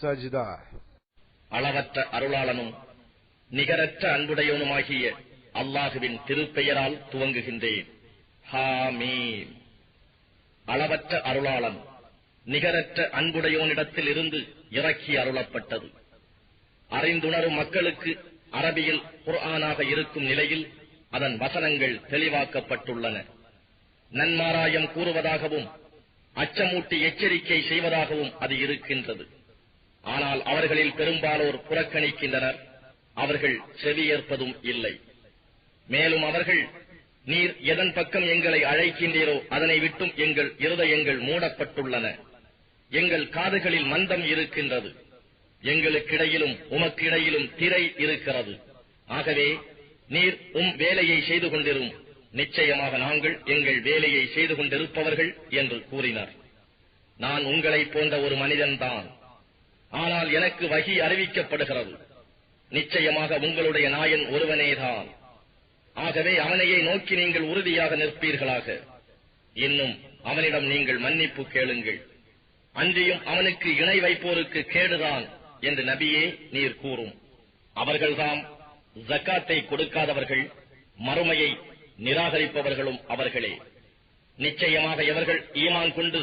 சூர அளவற்ற அருளாளனும் நிகரற்ற அன்புடையவனுமாகிய அல்லாஹுவின் திருப்பெயரால் துவங்குகின்றேன். ஹாமீம் அளவற்ற அருளாளன் நிகரற்ற அன்புடையோனிடத்தில் இருந்து இறக்கி அருளப்பட்டது. அறிந்துணரும் மக்களுக்கு அரபியில் குர்ஆனாக இருக்கும் நிலையில் அதன் வசனங்கள் தெளிவாக்கப்பட்டுள்ளன. நன்மாராயம் கூறுவதாகவும் அச்சமூட்டி எச்சரிக்கை செய்வதாகவும் அது இருக்கின்றது. ஆனால் அவர்களில் பெரும்பாலோர் புறக்கணிக்கின்றனர். அவர்கள் செவியேற்பதும் இல்லை. மேலும் அவர்கள் நீர் எதன் பக்கம் எங்களை அழைக்கின்றீரோ அதனை விட்டும் எங்கள் இருதயங்கள் மூடப்பட்டுள்ளன. எங்கள் காதுகளில் மந்தம் இருக்கின்றது. எங்களுக்கிடையிலும் உமக்கிடையிலும் திரை இருக்கிறது. ஆகவே நீர் உம் வேலையை செய்து கொண்டிரும். நிச்சயமாக நாங்கள் எங்கள் வேலையை செய்து கொண்டிருப்பவர்கள் என்று கூறினார். நான் உங்களைப் போன்ற ஒரு மனிதன்தான். ஆனால் எனக்கு வகி அறிவிக்கப்படுகிறது. நிச்சயமாக உங்களுடைய நாயன் ஒருவனேதான். ஆகவே அவனையே நோக்கி நீங்கள் உறுதியாக நிற்பீர்களாக. இன்னும் அவனிடம் நீங்கள் மன்னிப்பு கேளுங்கள். அன்றியும் அவனுக்கு இணை வைப்போருக்கு கேடுதான் என்று நபியே நீர் கூறும். அவர்கள்தாம் ஜக்காத்தை கொடுக்காதவர்கள் மறுமையை நிராகரிப்பவர்களும் அவர்களே. நிச்சயமாக எவர்கள் ஈமான் கொண்டு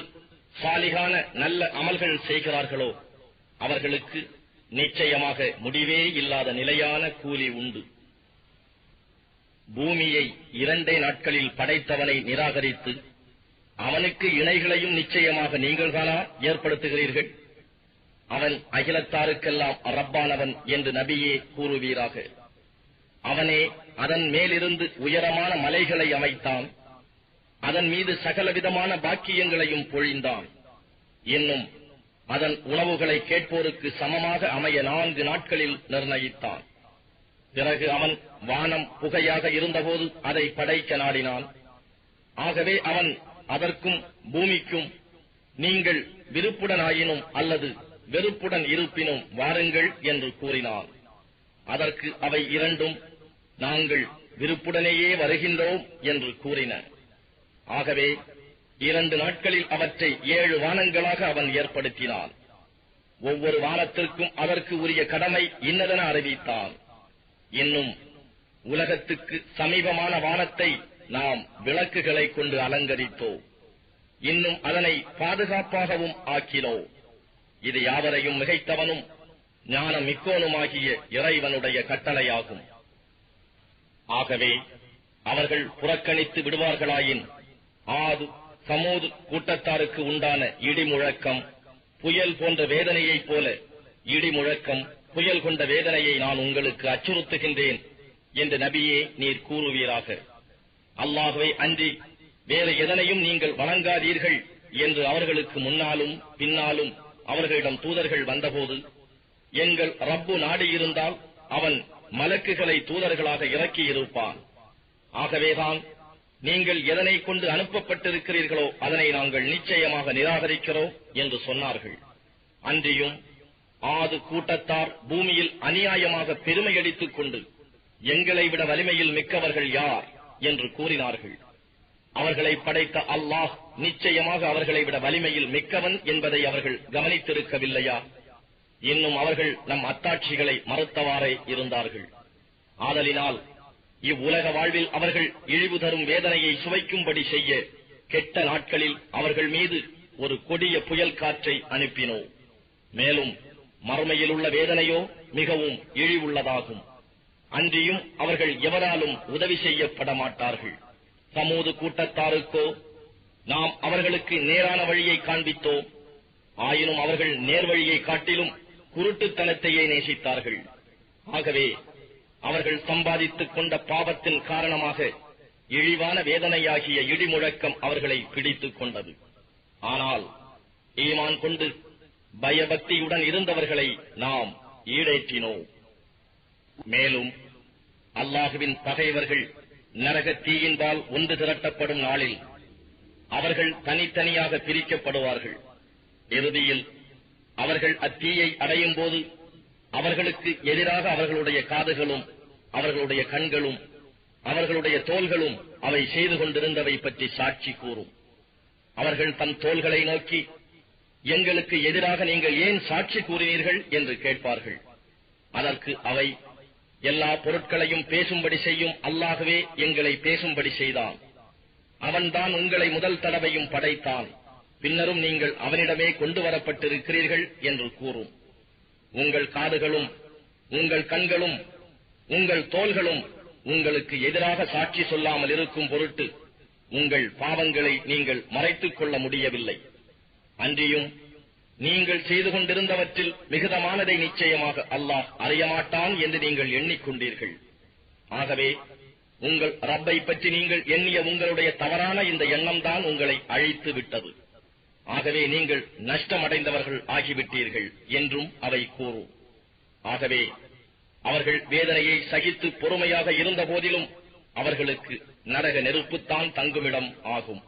சாலிகான நல்ல அமல்கள் செய்கிறார்களோ அவர்களுக்கு நிச்சயமாக முடிவே இல்லாத நிலையான கூலி உண்டு. பூமியை இரண்டே நாட்களில் படைத்தவனை நிராகரித்து அவனுக்கு இணைகளையும் நிச்சயமாக நீங்கள்தானா ஏற்படுத்துகிறீர்கள்? அவன் அகிலத்தாருக்கெல்லாம் ரப்பானவன் என்று நபியே கூறுவீராக. அவனே அதன் மேலிருந்து உயரமான மலைகளை அமைத்தான். அதன் மீது சகலவிதமான பாக்கியங்களையும் பொழிந்தான். இன்னும் அதன் உணவுகளை கேட்போருக்கு சமமாக அமைய நான்கு நாட்களில் நிர்ணயித்தான். பிறகு அவன் வானம் புகையாக இருந்தபோது அதை படைக்க நாடினான். ஆகவே அவன் அதற்கும் பூமிக்கும் நீங்கள் விருப்புடனாயினும் அல்லது வெறுப்புடன் இருப்பினும் வாருங்கள் என்று கூறினான். அதற்கு அவை இரண்டும் நாங்கள் விருப்புடனேயே வருகின்றோம் என்று கூறின. ஆகவே இரண்டு நாட்களில் அவற்றை ஏழு வானங்களாக அவன் ஏற்படுத்தினான். ஒவ்வொரு வானத்திற்கும் அதற்கு உரிய கடமை இன்னதென அறிவித்தான். இன்னும் உலகத்துக்கு சமீபமான வானத்தை நாம் விளக்குகளை கொண்டு அலங்கரித்தோம். இன்னும் அதனை பாதுகாப்பாகவும் ஆக்கினோம். இது யாவரையும் மிகைத்தவனும் ஞான மிக்கோனுமாகிய இறைவனுடைய கட்டளையாகும். ஆகவே அவர்கள் புறக்கணித்து விடுவார்களாயின் ஆது சமூது கூட்டத்தாருக்கு உண்டான இடிமுழக்கம் புயல் போன்ற வேதனையைப் போல இடிமுழக்கம் புயல் கொண்ட வேதனையை நான் உங்களுக்கு அச்சுறுத்துகின்றேன் என்று நபியே நீர் கூறுவீராக. அல்லாகவே அன்றி வேறு எதனையும் நீங்கள் வணங்காதீர்கள் என்று அவர்களுக்கு முன்னாலும் பின்னாலும் அவர்களிடம் தூதர்கள் வந்தபோது எங்கள் ரப்பு நாடியிருந்தால் அவன் மலக்குகளை தூதர்களாக இறக்கி இருப்பான் ஆகவேதான் நீங்கள் எதனை கொண்டு அனுப்பப்பட்டிருக்கிறீர்களோ அதனை நாங்கள் நிச்சயமாக நிராகரிக்கிறோம் என்று சொன்னார்கள். அன்றியும் ஆது கூட்டத்தார் பூமியில் அநியாயமாக பெருமையடித்துக் கொண்டு எங்களை விட வலிமையில் மிக்கவர்கள் யார்? என்று கூறினார்கள். அவர்களை படைத்த அல்லாஹ் நிச்சயமாக அவர்களை விட வலிமையில் மிக்கவன் என்பதை அவர்கள் கவனித்திருக்கவில்லையா? இன்னும் அவர்கள் நம் அத்தாட்சிகளை மறுத்தவாறே இருந்தார்கள். ஆதலினால் இவ்வுலக வாழ்வில் அவர்கள் இழிவு தரும் வேதனையை சுவைக்கும்படி செய்ய கெட்ட நாட்களில் அவர்கள் மீது ஒரு கொடிய புயல் காற்றை அனுப்பினோம். மேலும் மறுமையில் உள்ள வேதனையோ மிகவும் இழிவுள்ளதாகும். அன்றியும் அவர்கள் எவராலும் உதவி செய்யப்பட மாட்டார்கள். சமூது கூட்டத்தாருக்கோ நாம் அவர்களுக்கு நேரான வழியை காண்பித்தோம். ஆயினும் அவர்கள் நேர்வழியை காட்டிலும் குருட்டுத்தனத்தையே நேசித்தார்கள். ஆகவே அவர்கள் சம்பாதித்துக் கொண்ட பாவத்தின் காரணமாக இழிவான வேதனையாகிய இடிமுழக்கம் அவர்களை பிடித்துக் கொண்டது. ஆனால் ஈமான் கொண்டு பயபக்தியுடன் இருந்தவர்களை நாம் ஈடேற்றினோம். மேலும் அல்லாஹுவின் பகைவர்கள் நரக தீயின்பால் ஒன்று திரட்டப்படும் நாளில் அவர்கள் தனித்தனியாக பிரிக்கப்படுவார்கள். இறுதியில் அவர்கள் அத்தீயை அடையும் போது அவர்களுக்கு எதிராக அவர்களுடைய காதுகளும் அவர்களுடைய கண்களும் அவர்களுடைய தோள்களும் அவை செய்து கொண்டிருந்தவை பற்றி சாட்சி கூறும். அவர்கள் தம் தோள்களை நோக்கி எங்களுக்கு எதிராக நீங்கள் ஏன் சாட்சி கூறினீர்கள்? என்று கேட்பார்கள். அதற்கு அவை எல்லா பொருட்களையும் பேசும்படி செய்யும் அல்லாகவே எங்களை பேசும்படி செய்தான். அவன்தான் உங்களை முதல் தடவையும் படைத்தான். பின்னரும் நீங்கள் அவனிடமே கொண்டு வரப்பட்டிருக்கிறீர்கள் என்று கூறும். உங்கள் காதுகளும் உங்கள் கண்களும் உங்கள் தோள்களும் உங்களுக்கு எதிராக சாட்சி சொல்லாமல் இருக்கும் பொருட்டு உங்கள் பாவங்களை நீங்கள் மறைத்துக் கொள்ள முடியவில்லை. அன்றியும் நீங்கள் செய்து கொண்டிருந்தவற்றில் மிகுதமானதை நிச்சயமாக அல்லாஹ் அறியமாட்டான் என்று நீங்கள் எண்ணிக்கொண்டீர்கள். ஆகவே உங்கள் ரப்பை பற்றி நீங்கள் எண்ணிய உங்களுடைய தவறான இந்த எண்ணம்தான் உங்களை அழித்து விட்டது. ஆகவே நீங்கள் நஷ்டமடைந்தவர்கள் ஆகிவிட்டீர்கள் என்றும் அவை கூறும். ஆகவே அவர்கள் வேதனையை சகித்து பொறுமையாக இருந்த போதிலும் அவர்களுக்கு நரக நெருப்புத்தான் தங்குமிடம் ஆகும்.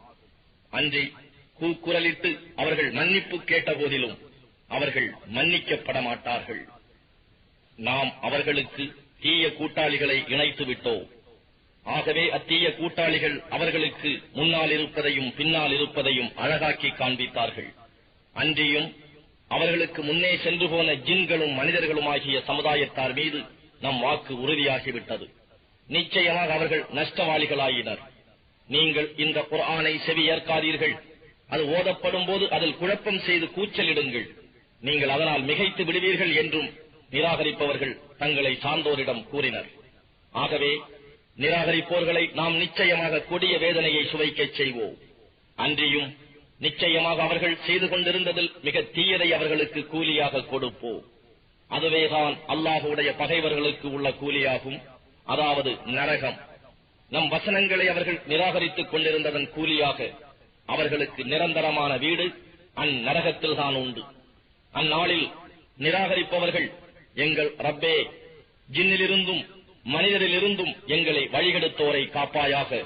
அன்றி கூக்குரலிட்டு அவர்கள் மன்னிப்பு கேட்ட போதிலும் அவர்கள் மன்னிக்கப்பட மாட்டார்கள் நாம் அவர்களுக்கு தீய கூட்டாளிகளை இணைத்து விட்டோம் ஆகவே அத்தீய கூட்டாளிகள் அவர்களுக்கு முன்னால் இருப்பதையும் பின்னால் இருப்பதையும் அழகாக்கி காண்பித்தார்கள். அன்றியும் அவர்களுக்கு முன்னே சென்று போன ஜின்களும் மனிதர்களுமாகிய சமுதாயத்தார் மீது நம் வாக்கு உறுதியாகிவிட்டது. நிச்சயமாக அவர்கள் நஷ்டவாளிகளாயினர். நீங்கள் இந்த குர்ஆனை செவி ஏற்காதீர்கள். அது ஓதப்படும் போது அதில் குழப்பம் செய்து கூச்சலிடுங்கள். நீங்கள் அதனால் மிகைத்து விடுவீர்கள் என்றும் நிராகரிப்பவர்கள் தங்களை சார்ந்தோரிடம் கூறினர். ஆகவே நிராகரிப்போர்களை நாம் நிச்சயமாக கொடிய வேதனையை சுவைக்கச் செய்வோம். அன்றியும் நிச்சயமாக அவர்கள் செய்து கொண்டிருந்ததில் மிக தீயதை அவர்களுக்கு கூலியாக கொடுப்போம். அதுவேதான் அல்லாஹுடைய பகைவர்களுக்கு உள்ள கூலியாகும். அதாவது நரகம். நம் வசனங்களை அவர்கள் நிராகரித்துக் கொண்டிருந்ததன் கூலியாக அவர்களுக்கு நிரந்தரமான வீடு அந்நரகத்தில் தான் உண்டு. அந்நாளில் நிராகரிப்பவர்கள் எங்கள் ரப்பே ஜின்னிலிருந்தும் மனிதரிலிருந்தும் எங்களை வழிகெடுத்தோரை காப்பாயாக.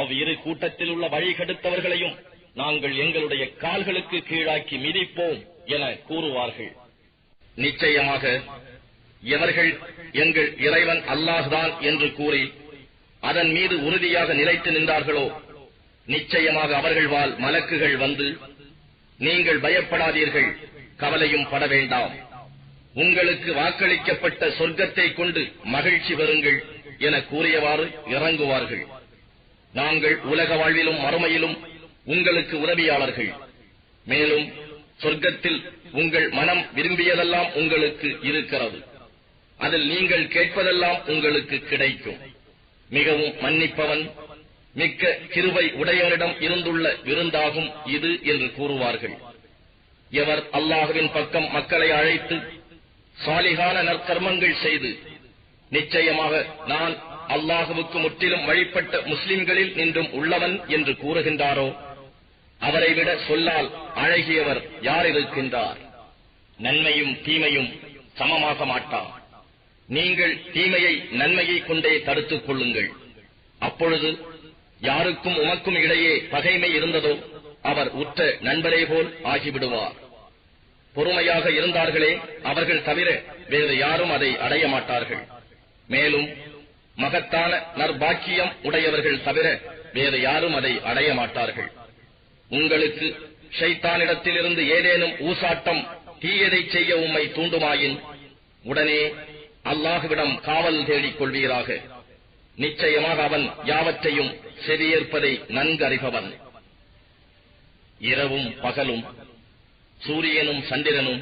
அவ்விரு கூட்டத்தில் உள்ள வழிகெடுத்தவர்களையும் நாங்கள் எங்களுடைய கால்களுக்கு கீழாக்கி மிதிப்போம் என கூறுவார்கள். நிச்சயமாக எவர்கள் எங்கள் இறைவன் அல்லாஹ்தான் என்று கூறி அதன் மீது உறுதியாக நிலைத்து நின்றார்களோ நிச்சயமாக அவர்கள் வாழ் மலக்குகள் வந்து நீங்கள் பயப்படாதீர்கள் கவலையும் பட வேண்டாம். உங்களுக்கு வாக்களிக்கப்பட்ட சொர்க்கத்தை கொண்டு மகிழ்ச்சி பெறுங்கள் என கூறியவாறு இறங்குவார்கள். நாங்கள் உலக வாழ்விலும் மறுமையிலும் உங்களுக்கு உதவியாளர்கள். மேலும் சொர்க்கத்தில் உங்கள் மனம் விரும்பியதெல்லாம் உங்களுக்கு இருக்கிறது. அதில் நீங்கள் கேட்பதெல்லாம் உங்களுக்கு கிடைக்கும். மிகவும் மன்னிப்பவன் மிக்க கிருவை உடையவனிடம் இருந்துள்ள விருந்தாகும் இது என்று கூறுவார்கள். எவர் அல்லாஹுவின் பக்கம் மக்களை அழைத்து சாலிகான நற்கர்மங்கள் செய்து நிச்சயமாக நான் அல்லாஹுவுக்கு முற்றிலும் வழிபட்ட முஸ்லிம்களில் நின்றும் உள்ளவன் என்று கூறுகின்றாரோ அவரை விட சொல்லால் அழகியவர் யார் இருக்கின்றார்? நன்மையும் தீமையும் சமமாக மாட்டார் நீங்கள் தீமையை நன்மையை கொண்டே தடுத்துக் கொள்ளுங்கள். அப்பொழுது யாருக்கும் உமக்கும் இடையே பகைமை இருந்ததோ அவர் உற்ற நண்பரே போல் ஆகிவிடுவார். பொறுமையாக இருந்தார்களே அவர்கள் தவிர வேறு யாரும் அதை அடைய மாட்டார்கள். மேலும் மகத்தான நற்பாக்கியம் உடையவர்கள் தவிர வேறு யாரும் அதை அடைய மாட்டார்கள். உங்களுக்கு ஷைத்தானிடத்திலிருந்து ஏதேனும் ஊசாட்டம் தீயதை செய்ய உம்மை தூண்டுமாயின் உடனே அல்லாஹுவிடம் காவல் தேடிக் கொள்வீராக. நிச்சயமாக அவன் யாவற்றையும் செவியேற்பதை நன்கறிபவன். இரவும் பகலும் சூரியனும் சந்திரனும்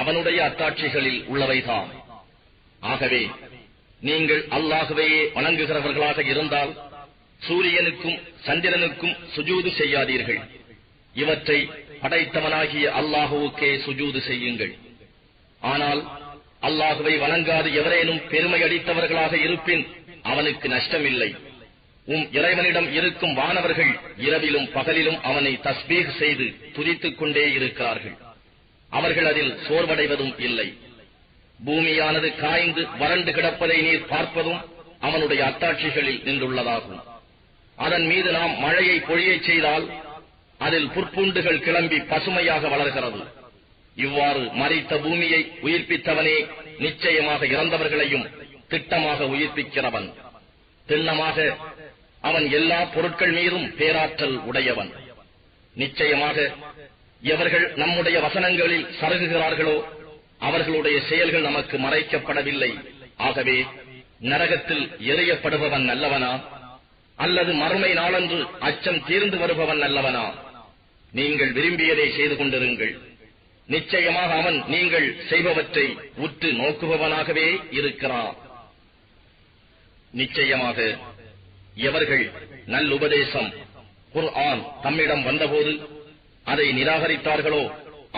அவனுடைய அத்தாட்சிகளில் உள்ளவைதான். ஆகவே நீங்கள் அல்லாகவேயே வணங்குகிறவர்களாக இருந்தால் சூரியனுக்கும் சந்திரனுக்கும் சுஜூது செய்யாதீர்கள். இவற்றை படைத்தவனாகிய அல்லாஹுவுக்கே சுஜூது செய்யுங்கள். ஆனால் அல்லாஹுவை வணங்காது எவரேனும் பெருமை அடித்தவர்களாக இருப்பின் அவனுக்கு நஷ்டமில்லை. உம் இறைவனிடம் இருக்கும் வானவர்கள் இரவிலும் பகலிலும் அவனை தஸ்பீக் செய்து துதித்துக் கொண்டே இருக்கிறார்கள். அவர்கள் அதில் சோர்வடைவதும் இல்லை. பூமியானது காய்ந்து வறண்டு கிடப்பதை நீர் பார்ப்பதும் அவனுடைய அத்தாட்சிகளில் நின்றுள்ளதாகும். அதன் மீது நாம் மழையை பொழியச் செய்தால் அதில் புற்பூண்டுகள் கிளம்பி பசுமையாக வளர்கிறது. இவ்வாறு மறித்த பூமியை உயிர்ப்பித்தவனே நிச்சயமாக இறந்தவர்களையும் திட்டமாக உயிர்ப்பிக்கிறவன். திண்ணமாக அவன் எல்லா பொருட்கள் மீதும் பேராற்றல் உடையவன். நிச்சயமாக எவர்கள் நம்முடைய வசனங்களில் சருகுகிறார்களோ அவர்களுடைய செயல்கள் நமக்கு மறைக்கப்படவில்லை. ஆகவே நரகத்தில் எறியப்படுபவன் நல்லவனா? அல்லது மறுமை நாளன்று அச்சம் தீர்ந்து வருபவன் நல்லவனா? நீங்கள் விரும்பியதை செய்து கொண்டிருங்கள். நிச்சயமாக அவன் நீங்கள் செய்பவற்றை உற்று நோக்குபவனாகவே இருக்கிறான். நிச்சயமாக எவர்கள் நல்லுபதேசம் குர்ஆன் தம்மிடம் வந்தபோது அதை நிராகரித்தார்களோ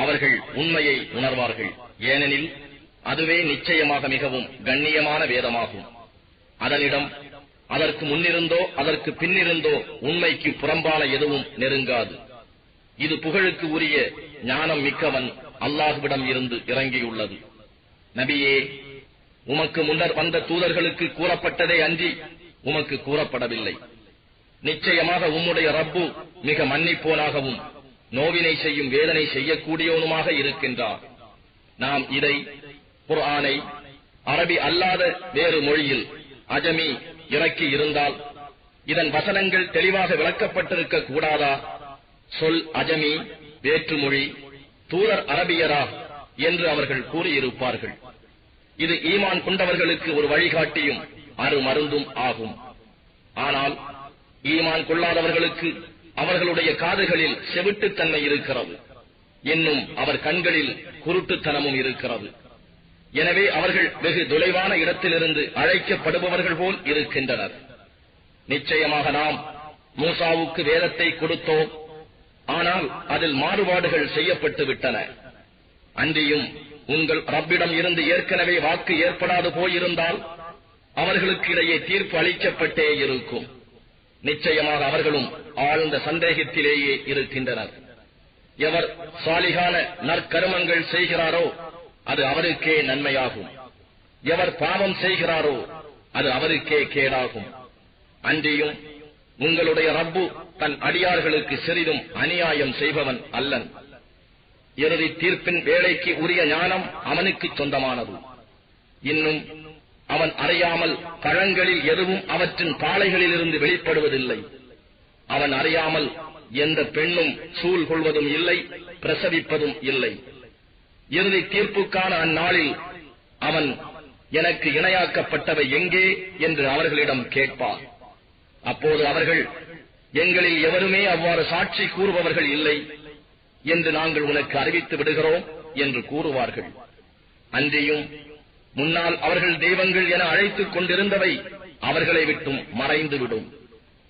அவர்கள் உண்மையை உணர்வார்கள். ஏனெனில் அதுவே நிச்சயமாக மிகவும் கண்ணியமான வேதமாகும். அதனிடம் அதற்கு முன்னிருந்தோ அதற்கு பின்னிருந்தோ உண்மைக்கு புறம்பான எதுவும் நெருங்காது. இது புகழுக்கு உரிய ஞானம் மிக்கவன் அல்லாஹுவிடம் இருந்து இறங்கியுள்ளது. நபியே உமக்கு முன்னர் வந்த தூதர்களுக்கு கூறப்பட்டதே அன்றி உமக்கு கூறப்படவில்லை. நிச்சயமாக உம்முடைய ரப்பு மிக மன்னிப்போனாகவும் நோவினை செய்யும் வேதனை செய்யக்கூடியவனுமாக இருக்கின்றார். நாம் இதை குர்ஆனை அரபி அல்லாத வேறு மொழியில் அஜமி இறக்கி இருந்தால் இதன் வசனங்கள் தெளிவாக விளக்கப்பட்டிருக்க கூடாதா? சொல் அஜமி வேற்றுமொழி தூதர் அரபியரா என்று அவர்கள் கூறியிருப்பார்கள். இது ஈமான் கொண்டவர்களுக்கு ஒரு வழிகாட்டியும் அருமருந்தும் ஆகும். ஆனால் ஈமான் கொள்ளாதவர்களுக்கு அவர்களுடைய காதுகளில் செவிட்டுத்தன்மை இருக்கிறது. இன்னும் அவர் கண்களில் குருட்டுத்தனமும் இருக்கிறது. எனவே அவர்கள் வெகு தொலைவான இடத்திலிருந்து அழைக்கப்படுபவர்கள் போல் இருக்கின்றனர். நிச்சயமாக நாம் மூசாவுக்கு வேதத்தை கொடுத்தோம். ஆனால் அதில் மாறுபாடுகள் செய்யப்பட்டு விட்டன. அன்றியும் உங்கள் ரப்பிடம் இருந்து ஏற்கனவே வாக்கு ஏற்படாது போயிருந்தால் அவர்களுக்கு இடையே தீர்ப்பு அளிக்கப்பட்டே இருக்கும். நிச்சயமாக அவர்களும் ஆழ்ந்த சந்தேகத்திலேயே இருக்கின்றனர். எவர் சாலிகான நற்கருமங்கள் செய்கிறாரோ அது அவருக்கே நன்மையாகும். எவர் பாவம் செய்கிறாரோ அது அவருக்கே கேடாகும். அன்றியும் உங்களுடைய ரப்பு தன் அடியார்களுக்கு சிறிதும் அநியாயம் செய்பவன் அல்லன். இறுதி தீர்ப்பின் வேலைக்கு உரிய ஞானம் அவனுக்கு சொந்தமானது. இன்னும் அவன் அறியாமல் பழங்களில் எதுவும் அவற்றின் பாலைகளில் இருந்து வெளிப்படுவதில்லை. அவன் அறியாமல் எந்த பெண்ணும் சூழ் கொள்வதும் இல்லை பிரசவிப்பதும் இல்லை. இறுதி தீர்ப்புக்கான அந்நாளில் அவன் எனக்கு இணையாக்கப்பட்டவை எங்கே என்று அவர்களிடம் கேட்பார் அப்போது அவர்கள் எங்களில் எவருமே அவ்வாறு சாட்சி கூறுபவர்கள் இல்லை என்று நாங்கள் உனக்கு அறிவித்து விடுகிறோம் என்று கூறுவார்கள். அன்றியும் முன்னால் அவர்கள் தெய்வங்கள் என அழைத்துக் கொண்டிருந்தவை அவர்களை விட்டும் மறைந்துவிடும்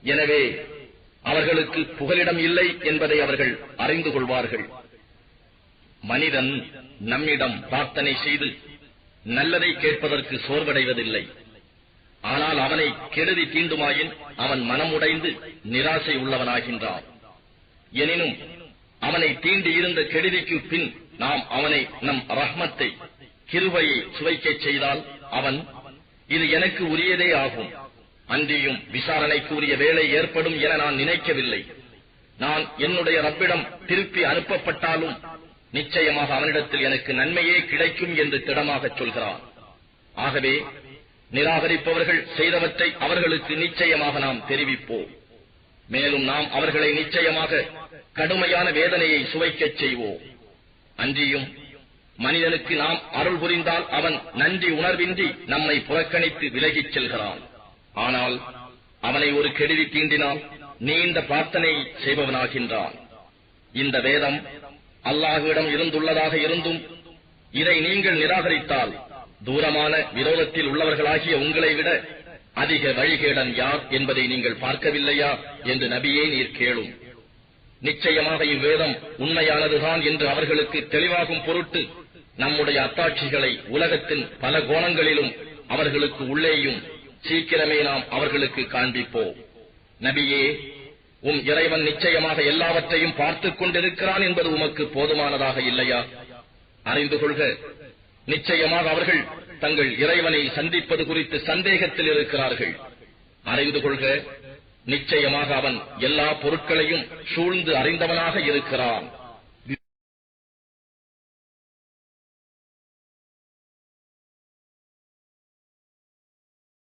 எனவே அவர்களுக்கு புகலிடம் இல்லை என்பதை அவர்கள் அறிந்து கொள்வார்கள். மனிதன் நம்மிடம் பிரார்த்தனை செய்து நல்லதை கேட்பதற்கு சோர்வடைவதில்லை. ஆனால் அவனை கெடுதி தீண்டுமாயின் அவன் மனமுடைந்து நிராசை உள்ளவனாகின்றான். எனினும் அவனை தீண்டி இருந்த கெடுதிக்கு பின் நாம் அவனை நம் ரஹ்மத்தை கிருபையை சுவைக்கச் செய்தால் அவன் இது எனக்கு உரியதே ஆகும். அன்றியும் விசாரணைக்கு உரிய வேலை ஏற்படும் என நான் நினைக்கவில்லை. நான் என்னுடைய ரப்பிடம் திருப்பி அனுப்பப்பட்டாலும் நிச்சயமாக அவனிடத்தில் எனக்கு நன்மையே கிடைக்கும் என்று திடமாகச் சொல்கிறான். ஆகவே நிராகரிப்பவர்கள் செய்தவற்றை அவர்களுக்கு நிச்சயமாக நாம் தெரிவிப்போம். மேலும் நாம் அவர்களை நிச்சயமாக கடுமையான வேதனையை சுவைக்கச் செய்வோம். அன்றியும் மனிதனுக்கு நாம் அருள் புரிந்தால் அவன் நன்றி உணர்வின்றி நம்மை புறக்கணித்து விலகிச் செல்கிறான். ஆனால் அவனை ஒரு கெடுதி தீண்டினால் நீண்ட பிரார்த்தனை செய்பவனாகின்றான். இந்த வேதம் அல்லாஹுவிடம் இருந்துள்ளதாக இருந்தும் இதை நீங்கள் நிராகரித்தால் தூரமான விரோதத்தில் உள்ளவர்களாகிய உங்களை விட அதிக வழிகேடன் யார் என்பதை நீங்கள் பார்க்கவில்லையா என்று நபியே நீர் கேளும். நிச்சயமாக இவ்வேதம் உண்மையானதுதான் என்று அவர்களுக்கு தெளிவாகும் பொருட்டு நம்முடைய அத்தாட்சிகளை உலகத்தின் பல கோணங்களிலும் அவர்களுக்கு உள்ளேயும் சீக்கிரமே நாம் அவர்களுக்கு காண்பிப்போம். நபியே உம் இறைவன் நிச்சயமாக எல்லாவற்றையும் பார்த்துக் கொண்டிருக்கிறான் என்பது உமக்கு போதுமானதாக இல்லையா? அறிந்து கொள்க நிச்சயமாக அவர்கள் தங்கள் இறைவனை சந்திப்பது குறித்து சந்தேகத்தில் இருக்கிறார்கள். அறிந்து கொள்க நிச்சயமாக அவன் எல்லா பொருட்களையும் சூழ்ந்து அறிந்தவனாக இருக்கிறான்.